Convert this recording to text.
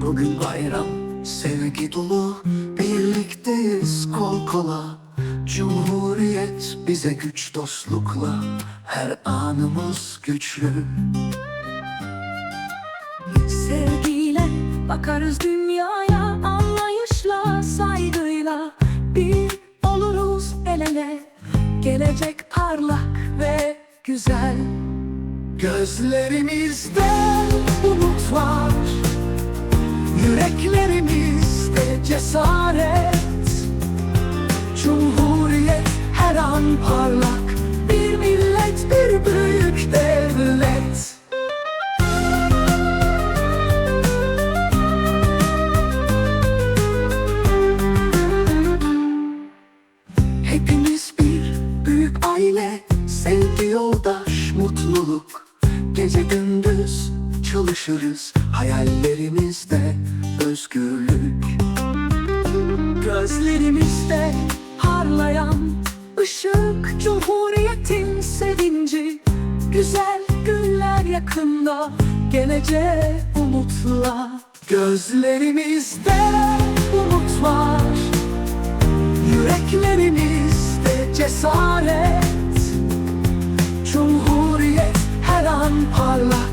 Bugün bayram, sevgi dolu Birlikteyiz kol kola. Cumhuriyet bize güç dostlukla Her anımız güçlü. Sevgiyle bakarız dünyaya Anlayışla, saygıyla. Bir oluruz el ele Gelecek parlak ve güzel. Gözlerimizde umut var. Yüreklerimizde cesaret. Cumhuriyet her an parlak Sevgi yoldaş mutluluk. Gece gündüz çalışırız. Hayallerimizde özgürlük. Gözlerimizde parlayan ışık Cumhuriyetin sevinci. Güzel günler yakında Geleceğe umutla. Gözlerimizde umut var. Yüreklerimizde cesaret parlak